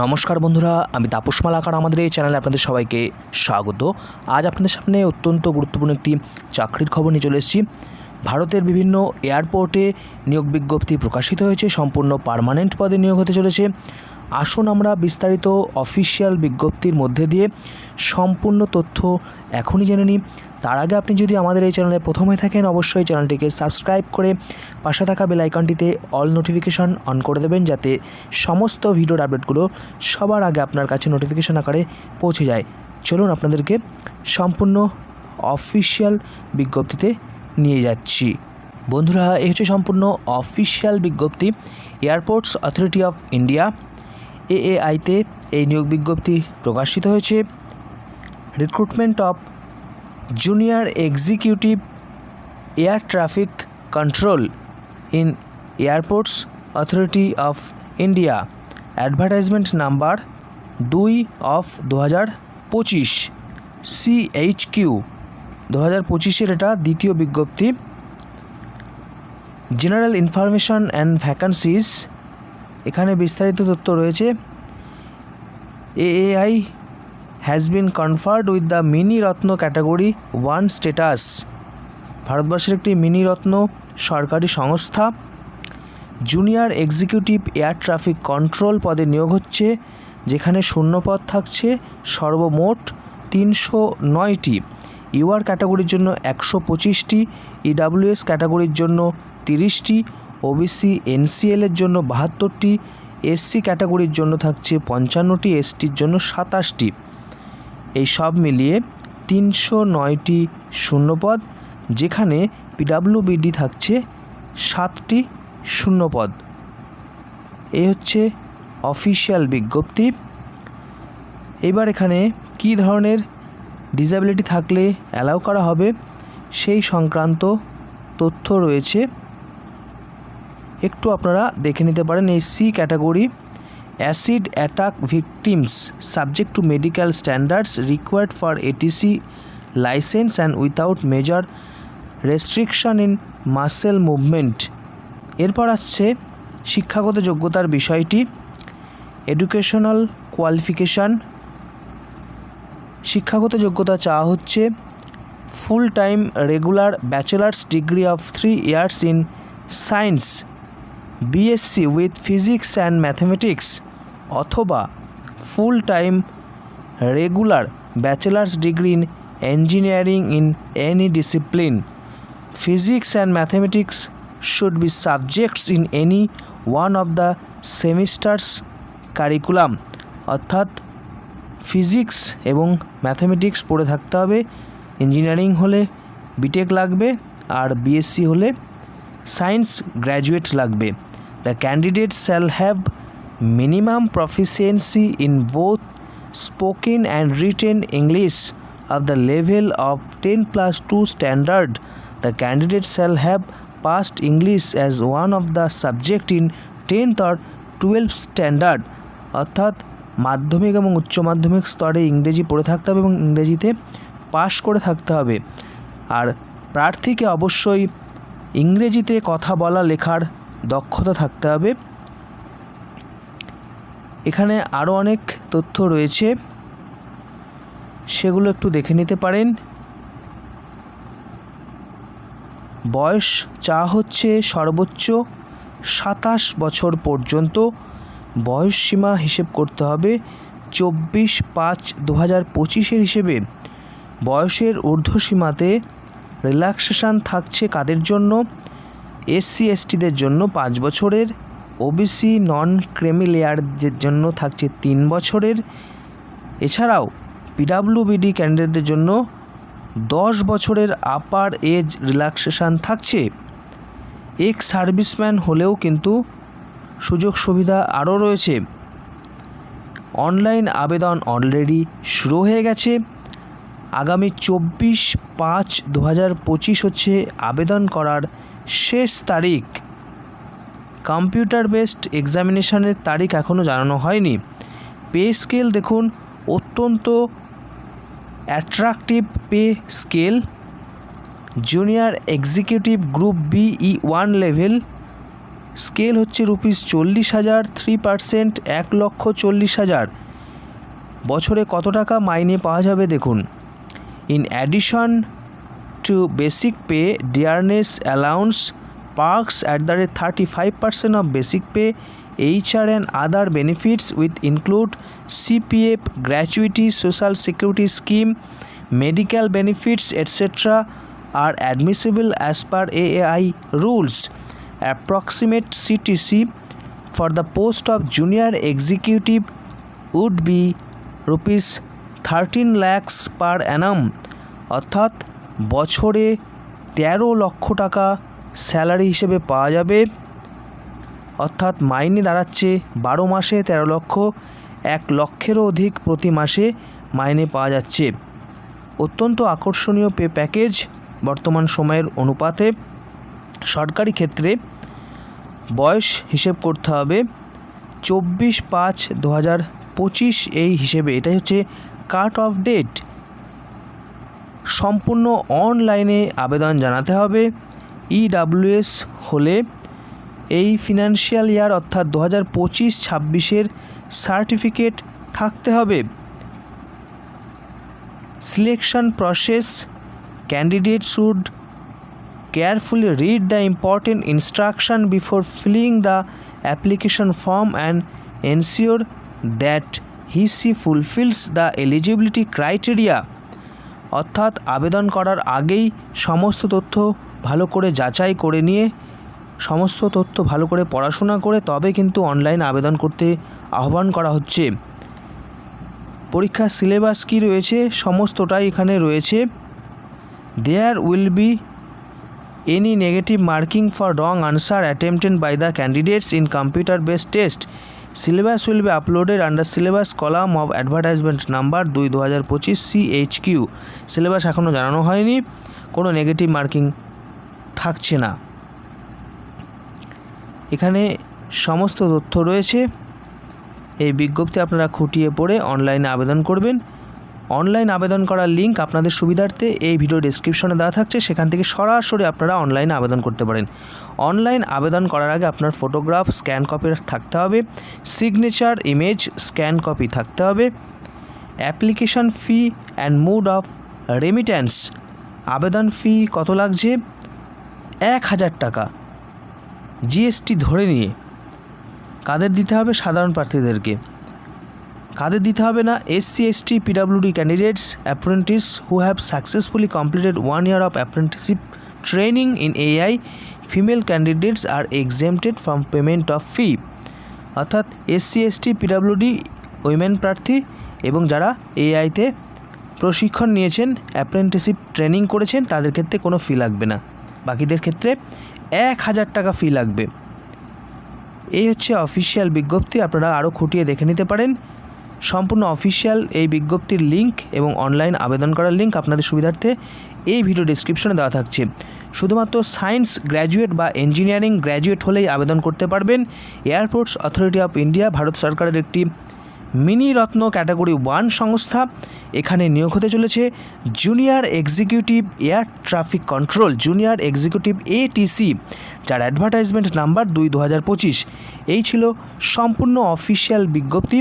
নমস্কার বন্ধুরা, আমি তাপস মালাকার। আমাদের এই চ্যানেলে আপনাদের সবাইকে স্বাগত। আজ আপনাদের সামনে অত্যন্ত গুরুত্বপূর্ণ একটি চাকরির খবর নিয়ে চলে এসেছি। ভারতের বিভিন্ন এয়ারপোর্টে নিয়োগ বিজ্ঞপ্তি প্রকাশিত হয়েছে, সম্পূর্ণ পারমানেন্ট পদে নিয়োগ হতে চলেছে। আসুন আমরা বিস্তারিত অফিসিয়াল বিজ্ঞপ্তির মধ্যে দিয়ে সম্পূর্ণ তথ্য এখনই জেনে নিই। তার আগে আপনি যদি আমাদের এই চ্যানেলে প্রথম হয়ে থাকেন, অবশ্যই চ্যানেলটিকে সাবস্ক্রাইব করে পাশে থাকা বেল আইকনটিতে অল নোটিফিকেশন অন করে দেবেন, যাতে সমস্ত ভিডিওর আপডেটগুলো সবার আগে আপনার কাছে নোটিফিকেশন আকারে পৌঁছে যায়। চলুন আপনাদেরকে সম্পূর্ণ অফিসিয়াল বিজ্ঞপ্তিতে নিয়ে যাচ্ছি। বন্ধুরা, এই হচ্ছে সম্পূর্ণ অফিসিয়াল বিজ্ঞপ্তি। এয়ারপোর্টস অথরিটি অফ ইন্ডিয়া এএআইতে এই নিয়োগ বিজ্ঞপ্তি প্রকাশিত হয়েছে। Recruitment of junior executive air traffic control in airports authority of India advertisement number দুই অফ দু হাজার পঁচিশ। সিএইচ কিউ দু হাজার পঁচিশের এটা দ্বিতীয় বিজ্ঞপ্তি। জেনারেল ইনফরমেশন অ্যান্ড ভ্যাকান্সিজ এখানে বিস্তারিত তথ্য রয়েছে। AAI has been conferred with the mini Ratna category one status ভারতবর্ষের একটি মিনি রত্ন সরকারি সংস্থা। Junior executive air traffic control পদে নিয়োগ হচ্ছে, যেখানে শূন্যপদ থাকছে, সর্বমোট তিনশো নয়টি। ইউআর ক্যাটাগরির জন্য একশো পঁচিশটি ইডাব্লিউএস ক্যাটাগরির জন্য তিরিশটি ওবিসি এনসিএলের জন্য বাহাত্তরটি, এসসি ক্যাটাগরির জন্য থাকছে পঞ্চান্নটি, এসটির জন্য সাতাশটি। এই সব মিলিয়ে তিনশো নয়টি শূন্যপদ, যেখানে পিডাব্লিউবিডি থাকছে সাতটি শূন্যপদ। এই হচ্ছে অফিসিয়াল বিজ্ঞপ্তি। এবার এখানে কী ধরনের ডিসেবিলিটি থাকলে অ্যালাউ করা হবে, সেই সংক্রান্ত তথ্য রয়েছে। একটু আপনারা দেখে নিতে পারেন এই C category acid attack victims, subject to medical standards, required for ATC licence and without major restriction in muscle movement. এরপর আসছে শিক্ষাগত যোগ্যতার বিষয়টি, এডুকেশনাল কোয়ালিফিকেশান। শিক্ষাগত যোগ্যতা চাওয়া হচ্ছে full time regular bachelor's degree of three years in science. BSc with physics and mathematics অথবা full time regular bachelor's degree in engineering in any discipline physics and mathematics should be subjects in any one of the semesters curriculum. অর্থাৎ physics এবং mathematics পড়ে থাকতে হবে। Engineering হলে BTech লাগবে আর BSc হলে সায়েন্স গ্র্যাজুয়েট লাগবে। The candidate shall have minimum proficiency in both spoken and written English of the level of 10 plus 2 standard. The candidate shall have passed english as one of the subject in 10th or 12th standard. অর্থাৎ মাধ্যমিক এবং উচ্চ মাধ্যমিক স্তরে ইংরেজি পড়ে থাকতে হবে এবং ইংরেজিতে পাশ করে থাকতে হবে। আর প্রার্থীকে অবশ্যই ইংরেজিতে কথা বলা, লেখার দক্ষতা থাকতে হবে। এখানে আরও অনেক তথ্য রয়েছে। সেগুলো একটু দেখে নিতে পারেন। বয়স চা হচ্ছে সর্বোচ্চ সাতাশ বছর পর্যন্ত। বয়স সীমা হিসেব করতে হবে চব্বিশ পাঁচ দু হাজার পঁচিশের হিসেবে। বয়সের ঊর্ধ্বসীমাতে রিল্যাক্সেশান থাকছে কাদের জন্য? এসসি এসটিদের জন্য পাঁচ বছরের, ওবিসি নন ক্রেমিলেয়ারদের জন্য থাকছে তিন বছরের। এছাড়াও পিডাব্লিউবিডি ক্যান্ডিডেটদের জন্য দশ বছরের আপার এজ রিল্যাক্সেশান থাকছে। এক্স সার্ভিসম্যান হলেও কিন্তু সুযোগ সুবিধা আরও রয়েছে। অনলাইন আবেদন অলরেডি শুরু হয়ে গেছে। আগামী চব্বিশ পাঁচ দু হাজার পঁচিশ হচ্ছে আবেদন করার শেষ তারিখ। কম্পিউটার বেসড এক্সামিনেশানের তারিখ এখনও জানানো হয়নি। পে স্কেল দেখুন, অত্যন্ত attractive pay scale. Junior executive group B E one level. Scale হচ্ছে রুপিস চল্লিশ হাজার, থ্রি পার্সেন্ট, এক লক্ষ চল্লিশ হাজার। বছরে কত টাকা মাইনে পাওয়া যাবে দেখুন। In addition To basic pay dearness allowance perks at the rate thirty five percent of basic pay HR and other benefits with include CPF gratuity social security scheme medical benefits etc are admissible as per AAI rules. Approximate CTC for the post of junior executive would be rupees 13 lakhs per annum অর্থাৎ বছরে তেরো লক্ষ টাকা salary হিসেবে পাওয়া যাবে। অর্থাৎ মাইনে দাঁড়াচ্ছে বারো মাসে তেরো লক্ষ, এক লক্ষেরও অধিক প্রতি মাসে মাইনে পাওয়া যাচ্ছে। অত্যন্ত আকর্ষণীয় পে প্যাকেজ বর্তমান সময়ের অনুপাতে। সরকারি ক্ষেত্রে বয়স হিসেব করতে হবে। চব্বিশ পাঁচ দু হাজার পঁচিশ এই হিসেবে এটাই হচ্ছে কাট অফ ডেট। সম্পূর্ণ অনলাইনে আবেদন জানাতে হবে। ইডাব্লিউএস হলে এই ফিনান্সিয়াল ইয়ার অর্থাৎ দু হাজার পঁচিশ ছাব্বিশের সার্টিফিকেট থাকতে হবে। Selection process candidate should carefully read the important instruction before filling the application form and ensure that he she fulfils the eligibility criteria অর্থাৎ আবেদন করার আগেই সমস্ত তথ্য ভালো করে যাচাই করে নিয়ে, সমস্ত তথ্য ভালো করে পড়াশোনা করে তবে কিন্তু অনলাইন আবেদন করতে আহ্বান করা হচ্ছে। পরীক্ষার সিলেবাস কী রয়েছে? সমস্তটাই এখানে রয়েছে। There will be any negative marking for wrong answer attempted by the candidates in computer based test syllabus will be uploaded under syllabus column of advertisement number দুই দু হাজার পঁচিশ সিএইচ কিউ সিলেবাস এখনও জানানো হয়নি। কোনো নেগেটিভ মার্কিং থাকছে না। এখানে সমস্ত তথ্য রয়েছে। এই বিজ্ঞপ্তি আপনারা খুঁটিয়ে পড়ে অনলাইনে আবেদন করবেন। অনলাইন আবেদন করার লিঙ্ক আপনাদের সুবিধার্থে এই ভিডিও ডিসক্রিপশনে দেওয়া থাকছে। সেখান থেকে সরাসরি আপনারা অনলাইনে আবেদন করতে পারেন। অনলাইন আবেদন করার আগে আপনার ফটোগ্রাফ স্ক্যান কপি থাকতে হবে। সিগনেচার ইমেজ স্ক্যান কপি থাকতে হবে। Application fee and mode of remittance আবেদন ফি কত লাগছে? এক হাজার টাকা। জিএসটি ধরে নিয়ে। কাদের দিতে হবে? সাধারণ প্রার্থীদেরকে। কাদের দিতে হবে না SC ST PWD candidates apprentice who have successfully completed one year of apprenticeship training in AI female candidates are exempted from payment of fee অর্থাৎ এসসি এসটি পিডাব্লিউডি উইমেন প্রার্থী এবং যারা এআইতে প্রশিক্ষণ নিয়েছেন অ্যাপ্রেন্টিসশিপ ট্রেনিং করেছেন, তাদের ক্ষেত্রে কোনো ফি লাগবে না। বাকিদের ক্ষেত্রে এক হাজার টাকা ফি লাগবে। এই হচ্ছে অফিসিয়াল বিজ্ঞপ্তি, আপনারা আরও খুঁটিয়ে দেখে নিতে পারেন। সম্পূর্ণ অফিসিয়াল এই বিজ্ঞপ্তির লিঙ্ক এবং অনলাইন আবেদন করার লিঙ্ক আপনাদের সুবিধার্থে এই ভিডিও ডিসক্রিপশনে দেওয়া থাকছে। শুধুমাত্র সায়েন্স গ্র্যাজুয়েট বা ইঞ্জিনিয়ারিং গ্র্যাজুয়েট হলেই আবেদন করতে পারবেন। Airports authority of India, Bharat সরকারের একটি মিনি রত্ন ক্যাটাগরি ওয়ান সংস্থা, এখানে নিয়োগ হতে চলেছে junior executive air traffic control, junior executive ATC, যার অ্যাডভার্টাইজমেন্ট নাম্বার দুই দু পঁচিশ। এই ছিল সম্পূর্ণ অফিসিয়াল বিজ্ঞপ্তি।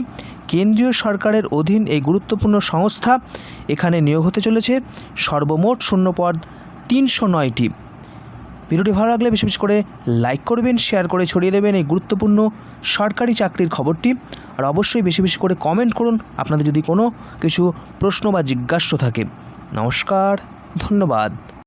কেন্দ্রীয় সরকারের অধীন এই গুরুত্বপূর্ণ সংস্থা, এখানে নিয়োগ হতে চলেছে সর্বমোট শূন্যপদ তিনশো নয়টি। ভিডিওটি ভালো লাগলে বেশি বেশি করে লাইক করবেন শেয়ার করে ছড়িয়ে দেবেন এই গুরুত্বপূর্ণ সরকারি চাকরির খবরটি। আর অবশ্যই বেশি বেশি করে কমেন্ট করুন, আপনাদের যদি কোনো কিছু প্রশ্ন বা জিজ্ঞাস্য থাকে। নমস্কার, ধন্যবাদ।